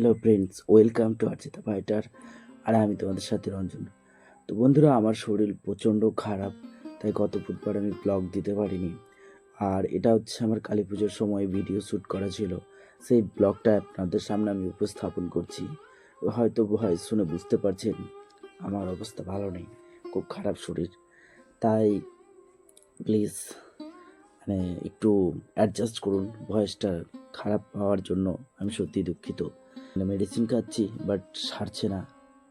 Friends welcome to Archita fighter আর আমি তোমাদের সাথে রঞ্জন। তো বন্ধুরা, আমার শরীর প্রচণ্ড খারাপ, তাই গত বুধবার আমি ব্লগ দিতে পারিনি। আর এটা হচ্ছে আমার কালী পুজোর সময় ভিডিও শ্যুট করা ছিল। সেই ব্লগটা আপনাদের সামনে আমি উপস্থাপন করছি। হয়তো ভয় শুনে বুঝতে পারছেন, আমার অবস্থা ভালো নেই, খুব খারাপ শরীর। তাই প্লিজ মানে একটু অ্যাডজাস্ট করুন। ভয়েসটা খারাপ হওয়ার জন্য আমি সত্যি দুঃখিত। মেডিসিন খাচ্ছি বাট সারছে না।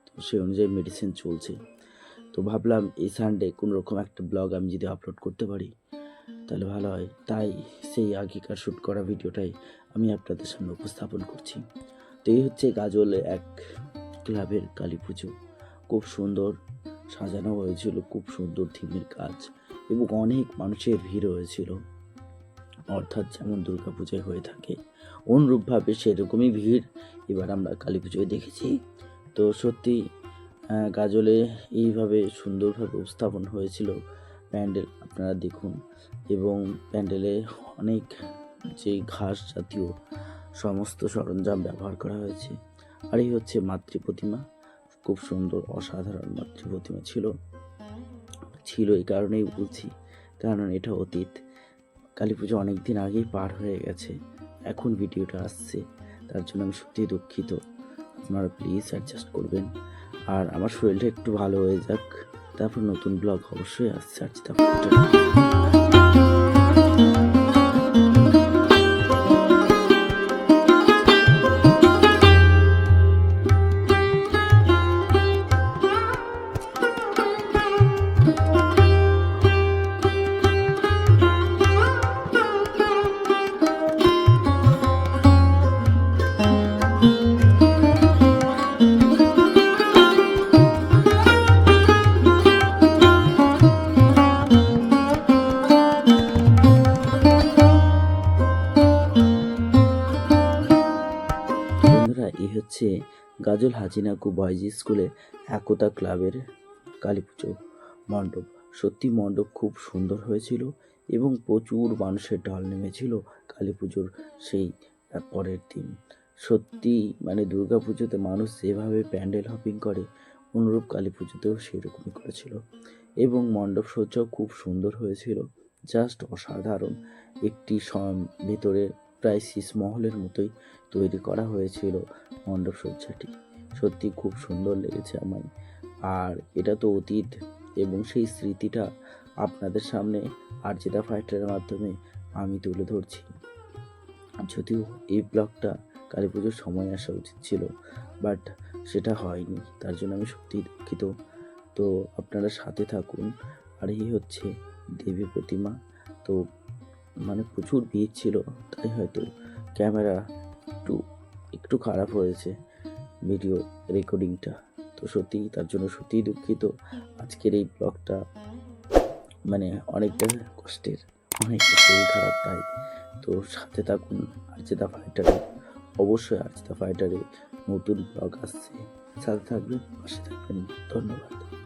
তো সেই অনুযায়ী মেডিসিন চলছে। তো ভাবলাম এই সানডে কোনো রকম একটা ব্লগ আমি যদি আপলোড করতে পারি, তাহলে ভালো হয়। তাই সেই আগেকার শ্যুট করা ভিডিওটাই আমি আপনাদের সামনে উপস্থাপন করছি। তো এই হচ্ছে গাজলে এক ক্লাবের কালী পুজো। খুব সুন্দর সাজানো হয়েছিল, খুব সুন্দর থিমের কাজ এবং অনেক মানুষের ভিড় হয়েছিল। অর্থাৎ যেমন দুর্গাপূজায় হয়ে থাকে অনুরূপভাবে সেরকমই ভিড়। এবার আমরা কালী পুজোয় দেখেছি। তো সত্যি গাজলে এইভাবে সুন্দরভাবে উপস্থাপন হয়েছিল প্যান্ডেল, আপনারা দেখুন। এবং প্যান্ডেলে অনেক যে ঘাস জাতীয় সমস্ত সরঞ্জাম ব্যবহার করা হয়েছে। আর এই হচ্ছে মাতৃ প্রতিমা খুব সুন্দর, অসাধারণ মাতৃ প্রতিমা ছিল। ছিল এই কারণেই বলছি, কারণ এটা অতীত। কালী পুজো অনেক দিন আগেই পার হয়ে গেছে। এখন ভিডিওটা আসছে। তার জন্য আমি সত্যিই দুঃখিত। আপনারা প্লিজ অ্যাডজাস্ট করবেন। আর আমার শরীরটা একটু ভালো হয়ে যাক। তারপর নতুন ব্লগ অবশ্যই আসছে। আর তারপর হচ্ছে গাজল হাজিনাকু বয়েজ স্কুলে একতা ক্লাবের কালী পুজো মণ্ডপ। সত্যি মণ্ডপ খুব সুন্দর হয়েছিল এবং প্রচুর মানুষের ঢল নেমেছিল কালী পুজোর সেই পরের দিন। সত্যি মানে দুর্গা পুজোতে মানুষ যেভাবে প্যান্ডেল হপিং করে, অনুরূপ কালী পুজোতেও সেরকমই করেছিল। এবং মণ্ডপ সজ্জাও খুব সুন্দর হয়েছিল। জাস্ট অসাধারণ। একটি ভেতরে প্রায় শীষমহলের মতোই তৈরি করা হয়েছিল মণ্ডপ সজ্জাটি। সত্যি খুব সুন্দর লেগেছে আমায়। আর এটা তো অতীত এবং সেই স্মৃতিটা আপনাদের সামনে আর্জিতা ফাইটারের মাধ্যমে আমি তুলে ধরছি। যদিও এই ব্লগটা কালী পুজোর সময় আসা উচিত ছিল, বাট সেটা হয়নি। তার জন্য আমি সত্যিই দুঃখিত। তো আপনারা সাথে থাকুন। আর এই হচ্ছে দেবী প্রতিমা। তো মানে প্রচুর ভিড় ছিল, তাই হয়তো ক্যামেরা একটু একটু খারাপ হয়েছে ভিডিও রেকর্ডিংটা তো সত্যি তার জন্য সত্যিই দুঃখিত। আজকের এই ব্লগটা মানে অনেকটা কষ্টের অনেকটা শরীর খারাপ তাই। তো সাথে থাকুন, আর্চিতা ফাইটারে অবশ্যই আর্চিতা ফাইটারে নতুন ব্লগ আসছে। সাথে থাকবেন, পাশে থাকবেন। ধন্যবাদ।